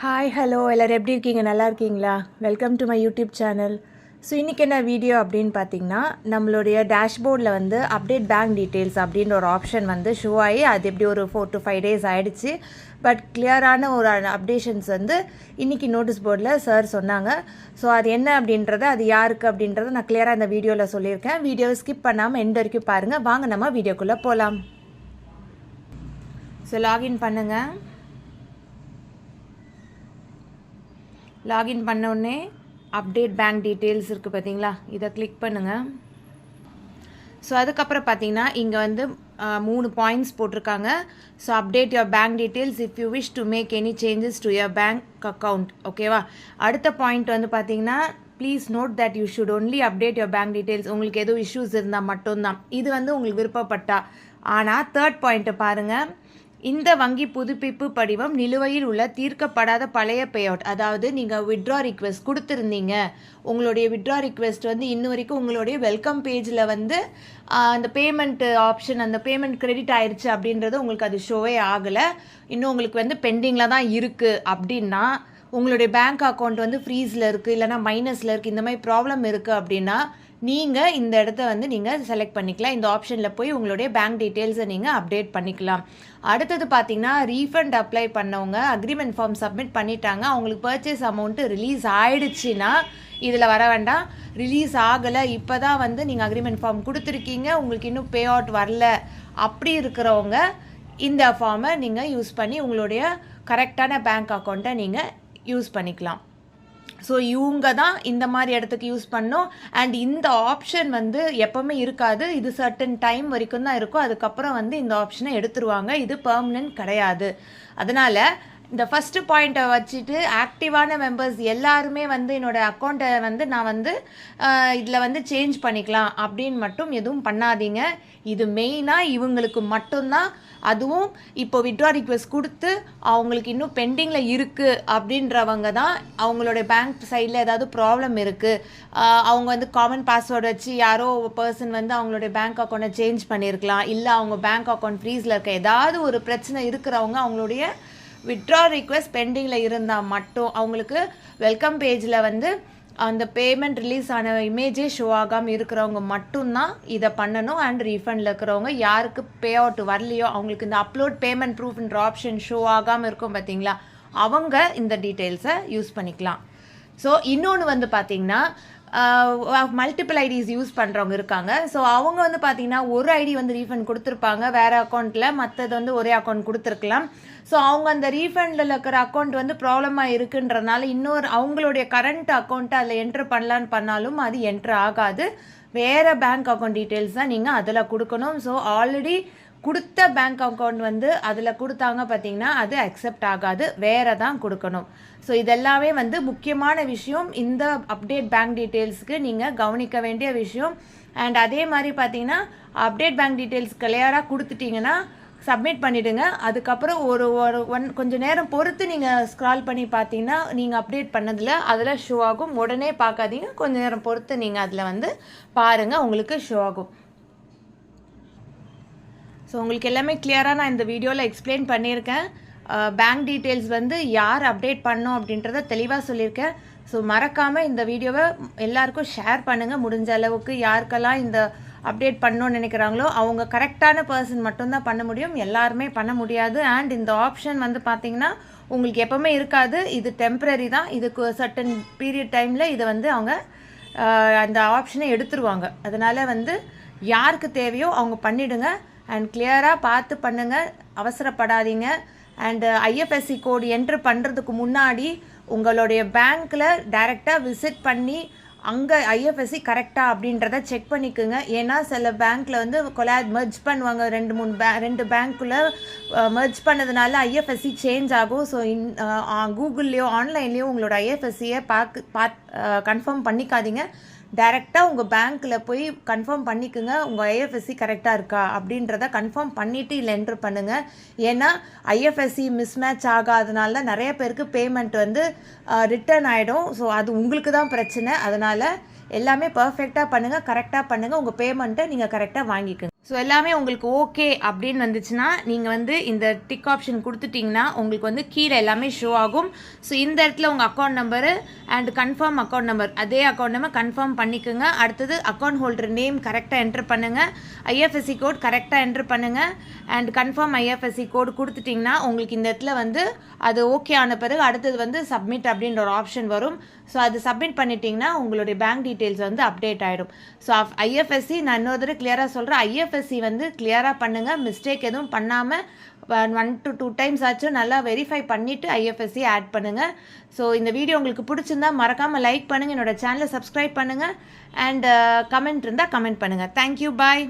Hi hello எல்லோரும் எப்படி இருக்கீங்க? நல்லா இருக்கீங்களா? Welcome to my YouTube channel so இன்றைக்கி என்ன வீடியோ அப்படின்னு பார்த்தீங்கன்னா நம்மளுடைய டேஷ்போர்டில் வந்து அப்டேட் பேங்க் டீட்டெயில்ஸ் அப்படின்ற ஒரு ஆப்ஷன் வந்து ஷோ ஆகி அது எப்படி ஒரு ஃபோர் டு ஃபைவ் டேஸ் ஆகிடுச்சு பட் கிளியரான ஒரு அப்டேஷன்ஸ் வந்து இன்றைக்கி நோட்டீஸ் போர்டில் சார் சொன்னாங்க. ஸோ அது என்ன அப்படின்றத அது யாருக்கு அப்படின்றத நான் கிளியராக இந்த வீடியோவில் சொல்லியிருக்கேன். வீடியோவை ஸ்கிப் பண்ணாமல் எண்ட் வரைக்கும் பாருங்கள் வாங்க நம்ம வீடியோக்குள்ளே போகலாம் ஸோ லாகின் பண்ணுங்கள் லாகின் பண்ண உடனே அப்டேட் பேங்க் டீட்டெயில்ஸ் இருக்குது பார்த்தீங்களா இதை கிளிக் பண்ணுங்கள் ஸோ அதுக்கப்புறம் பார்த்தீங்கன்னா இங்கே வந்து மூணு பாயிண்ட்ஸ் போட்டிருக்காங்க. So update your bank details if you wish to make any changes to your bank account ஓகேவா அடுத்த பாயிண்ட் வந்து பார்த்தீங்கன்னா please note that you should only update your bank details உங்களுக்கு எதுவும் இஷ்யூஸ் இருந்தால் மட்டும்தான். இது வந்து உங்களுக்கு விருப்பப்பட்டா. ஆனால் தேர்ட் பாயிண்ட்டை பாருங்கள் இந்த வங்கி புதுப்பிப்பு படிவம் நிலுவையில் உள்ள தீர்க்கப்படாத பழைய பேயவுட் அதாவது நீங்கள் விட்ரா ரிக்வெஸ்ட் கொடுத்துருந்தீங்க. உங்களுடைய விட்ரா ரிக்வெஸ்ட் வந்து இன்ன வரைக்கும் உங்களுடைய வெல்கம் பேஜில் வந்து அந்த பேமெண்ட் ஆப்ஷன் அந்த பேமெண்ட் கிரெடிட் ஆயிடுச்சு அப்படின்றது உங்களுக்கு அது ஷோவே ஆகலை. இன்னும் உங்களுக்கு வந்து பெண்டிங்கில் தான் இருக்குது அப்படின்னா உங்களுடைய பேங்க் அக்கௌண்ட் வந்து ஃப்ரீஸில் இருக்குது இல்லைனா மைனஸில் இருக்குது இந்த மாதிரி ப்ராப்ளம் இருக்குது அப்படின்னா நீங்கள் இந்த இடத்த வந்து நீங்கள் செலக்ட் பண்ணிக்கலாம். இந்த ஆப்ஷனில் போய் உங்களுடைய பேங்க் டீட்டெயில்ஸை நீங்கள் அப்டேட் பண்ணிக்கலாம். அடுத்தது பார்த்தீங்கன்னா ரீஃபண்ட் அப்ளை பண்ணவங்க அக்ரிமெண்ட் ஃபார்ம் சப்மிட் பண்ணிட்டாங்க. அவங்களுக்கு பர்ச்சேஸ் அமௌண்ட்டு ரிலீஸ் ஆயிடுச்சுன்னா இதில் வர வேண்டாம். ரிலீஸ் ஆகலை இப்போ தான் வந்து நீங்கள் அக்ரிமெண்ட் ஃபார்ம் கொடுத்துருக்கீங்க. உங்களுக்கு இன்னும் பே அவுட் வரல. அப்படி இருக்கிறவங்க இந்த ஃபார்மை நீங்கள் யூஸ் பண்ணி உங்களுடைய கரெக்டான பேங்க் அக்கௌண்ட்டை நீங்கள் யூஸ் பண்ணிக்கலாம். ஸோ இவங்க தான் இந்த மாதிரி இடத்துக்கு யூஸ் பண்ணோம். அண்ட் இந்த ஆப்ஷன் வந்து எப்போவுமே இருக்காது. இது சர்டன் டைம் வரைக்கும் தான் இருக்கும். அதுக்கப்புறம் வந்து இந்த ஆப்ஷனை எடுத்துருவாங்க. இது பர்மனன்ட் கிடையாது. அதனால் இந்த ஃபஸ்ட்டு பாயிண்ட்டை வச்சுட்டு ஆக்டிவான மெம்பர்ஸ் எல்லாருமே வந்து என்னோட அக்கௌண்ட்டை வந்து நான் வந்து இதில் வந்து சேஞ்ச் பண்ணிக்கலாம் அப்படின்னு மட்டும் எதுவும் பண்ணாதீங்க. இது மெயினாக இவங்களுக்கு மட்டும்தான். அதுவும் இப்போ விட்ரா ரிக்வெஸ்ட் கொடுத்து அவங்களுக்கு இன்னும் பெண்டிங்கில் இருக்குது அப்படின்றவங்க தான் அவங்களோட பேங்க் சைடில் ஏதாவது ப்ராப்ளம் இருக்குது அவங்க வந்து காமன் பாஸ்வேர்டு வச்சு யாரோ பர்சன் வந்து அவங்களுடைய பேங்க் அக்கௌண்ட்டை சேஞ்ச் பண்ணியிருக்கலாம் இல்லை அவங்க பேங்க் அக்கௌண்ட் ஃப்ரீஸில் இருக்க ஏதாவது ஒரு பிரச்சனை இருக்கிறவங்க அவங்களுடைய விட்ரா ரிக்வெஸ்ட் பெண்டிங்கில் இருந்தால் மட்டும் அவங்களுக்கு வெல்கம் பேஜில் வந்து அந்த பேமெண்ட் ரிலீஸ் ஆன இமேஜே ஷோ ஆகாமல் இருக்கிறவங்க மட்டும்தான் இதை பண்ணணும் அண்ட் ரீஃபண்டில் இருக்கிறவங்க யாருக்கு பே அவுட் வரலையோ அவங்களுக்கு இந்த அப்லோட் பேமெண்ட் ப்ரூஃப்ன்ற ஆப்ஷன் ஷோ ஆகாமல் இருக்கும் பார்த்தீங்களா அவங்க இந்த டீட்டெயில்ஸை யூஸ் பண்ணிக்கலாம். ஸோ இன்னொன்று வந்து பார்த்தீங்கன்னா மல்டிபிள் ஐடிஸ் யூஸ் பண்ணுறவங்க இருக்காங்க. ஸோ அவங்க வந்து பார்த்தீங்கன்னா ஒரு ஐடி வந்து ரீஃபண்ட் கொடுத்துருப்பாங்க. வேறு அக்கௌண்ட்டில் மற்றது வந்து ஒரே அக்கௌண்ட் கொடுத்துருக்கலாம். ஸோ அவங்க அந்த ரீஃபண்டில் இருக்கிற அக்கௌண்ட் வந்து ப்ராப்ளமாக இருக்குன்றனால இன்னொரு அவங்களுடைய கரண்ட் அக்கௌண்ட்டை அதில் என்ட்ரு பண்ணலான்னு பண்ணாலும் அது என்ட்ரு ஆகாது. வேறு பேங்க் அக்கௌண்ட் டீட்டெயில்ஸ் தான் நீங்கள் அதில் கொடுக்கணும். ஸோ ஆல்ரெடி கொடுத்த பேங்க் அக்கௌண்ட் வந்து அதில் கொடுத்தாங்க பார்த்தீங்கன்னா அது அக்செப்ட் ஆகாது. வேற தான் கொடுக்கணும். ஸோ இதெல்லாமே வந்து முக்கியமான விஷயம். இந்த அப்டேட் பேங்க் டீட்டெயில்ஸ்க்கு நீங்கள் கவனிக்க வேண்டிய விஷயம். அண்ட் அதே மாதிரி பார்த்தீங்கன்னா அப்டேட் பேங்க் டீட்டெயில்ஸ் கிளியராக கொடுத்துட்டீங்கன்னா சப்மிட் பண்ணிவிடுங்க அதுக்கப்புறம் ஒரு ஒரு ஒன் கொஞ்சம் நேரம் பொறுத்து நீங்கள் ஸ்க்ரால் பண்ணி பார்த்தீங்கன்னா நீங்கள் அப்டேட் பண்ணதில் அதில் ஷோ ஆகும். உடனே பார்க்காதீங்க கொஞ்சம் நேரம் பொறுத்து நீங்கள் அதில் வந்து பாருங்கள் உங்களுக்கு ஷோ ஆகும். ஸோ உங்களுக்கு எல்லாமே கிளியராக நான் இந்த வீடியோவில் எக்ஸ்பிளைன் பண்ணியிருக்கேன். பேங்க் டீட்டெயில்ஸ் வந்து யார் அப்டேட் பண்ணோம் அப்படின்றத தெளிவாக சொல்லியிருக்கேன். ஸோ மறக்காமல் இந்த வீடியோவை எல்லாருக்கும் ஷேர் பண்ணுங்கள் முடிஞ்ச அளவுக்கு யாருக்கெல்லாம் இந்த அப்டேட் பண்ணணும்னு நினைக்கிறாங்களோ அவங்க கரெக்டான பர்சன் மட்டும்தான் பண்ண முடியும். எல்லாருமே பண்ண முடியாது. அண்ட் இந்த ஆப்ஷன் வந்து பார்த்தீங்கன்னா உங்களுக்கு எப்போவுமே இருக்காது. இது டெம்ப்ரரி தான். இதுக்கு சர்டன் பீரியட் டைமில் இதை வந்து அவங்க அந்த ஆப்ஷனை எடுத்துருவாங்க. அதனால் வந்து யாருக்கு தேவையோ அவங்க பண்ணிவிடுங்க அண்ட் கிளியராக பார்த்து பண்ணுங்கள் அவசரப்படாதீங்க. அண்டு ஐஎஃப்எஸ்சி கோடு என்ட்ரு பண்ணுறதுக்கு முன்னாடி உங்களுடைய பேங்க்கில் டைரெக்டாக விசிட் பண்ணி அங்கே ஐஎஃப்எஸ்சி கரெக்டாக அப்படின்றத செக் பண்ணிக்கோங்க. ஏன்னா சில பேங்க்கில் வந்து கொலாட் மெர்ஜ் பண்ணுவாங்க. ரெண்டு மூணு பே ரெண்டு பேங்க்குள்ளே மெர்ஜ் பண்ணதுனால ஐஎஃப்எஸ்சி சேஞ்ச் ஆகும். ஸோ இன் கூகுள்லேயோ ஆன்லைன்லேயோ உங்களோட ஐஎஃப்எஸ்சியை பார்க்க பார்த்து கன்ஃபார்ம் பண்ணிக்காதீங்க. டைரெக்டாக உங்கள் பேங்க்கில் போய் கன்ஃபார்ம் பண்ணிக்கோங்க. உங்கள் ஐஎஃப்எஸ்சி கரெக்டாக இருக்கா? அப்படின்றத கன்ஃபார்ம் பண்ணிவிட்டு இல்லை என்ட்ரு பண்ணுங்கள் ஏன்னா ஐஎஃப்எஸ்சி மிஸ்மேட்ச் ஆகாதனால நிறைய பேருக்கு பேமெண்ட் வந்து ரிட்டர்ன் ஆகிடும் ஸோ அது உங்களுக்கு தான் பிரச்சனை. அதனால் எல்லாமே பர்ஃபெக்டாக பண்ணுங்கள் கரெக்டாக பண்ணுங்கள் உங்கள் பேமெண்ட்டை நீங்கள் கரெக்டாக வாங்கிக்கோங்க. ஸோ எல்லாமே உங்களுக்கு ஓகே அப்படின்னு வந்துச்சுன்னா நீங்கள் வந்து இந்த டிக் ஆப்ஷன் கொடுத்துட்டிங்கன்னா உங்களுக்கு வந்து கீழே எல்லாமே ஷோ ஆகும். ஸோ இந்த இடத்துல உங்கள் account number and confirm account number அதே அக்கௌண்ட் நம்பர் கன்ஃபார்ம் பண்ணிக்கோங்க. அடுத்தது அக்கௌண்ட் ஹோல்டர் நேம் கரெக்டாக என்ட்ரு பண்ணுங்கள் ஐஎஃப்எஸ்சி கோட் கரெக்டாக என்ட்ரு பண்ணுங்கள் அண்ட் கன்ஃபார்ம் ஐஎஃப்எஸ்சி கோடு கொடுத்துட்டிங்கன்னா உங்களுக்கு இந்த இடத்துல வந்து அது ஓகே ஆன பிறகு அடுத்தது வந்து சப்மிட் அப்படின்ற ஒரு ஆப்ஷன் வரும். ஸோ அது சப்மிட் பண்ணிட்டீங்கன்னா உங்களுடைய பேங்க் டீட்டெயில்ஸ் வந்து அப்டேட் ஆகிடும் ஸோ ஐஎஃப்எஸ்சி நான் இன்னொரு தடவை கிளியராக சொல்கிறேன் ஐஎஃப்எஸ்சி வந்து கிளியராக பண்ணுங்கள் மிஸ்டேக் எதுவும் பண்ணாமல் ஒன் டு டூ டைம்ஸ் ஆச்சும் நல்லா வெரிஃபை பண்ணிவிட்டு ஐஎஃப்எஸ்சி ஆட் பண்ணுங்கள் ஸோ இந்த வீடியோ உங்களுக்கு பிடிச்சிருந்தா மறக்காமல் லைக் பண்ணுங்கள் என்னோட சேனலை சப்ஸ்கிரைப் பண்ணுங்கள் அண்ட் கமெண்ட் இருந்தால் கமெண்ட் பண்ணுங்கள் தேங்க்யூ பாய்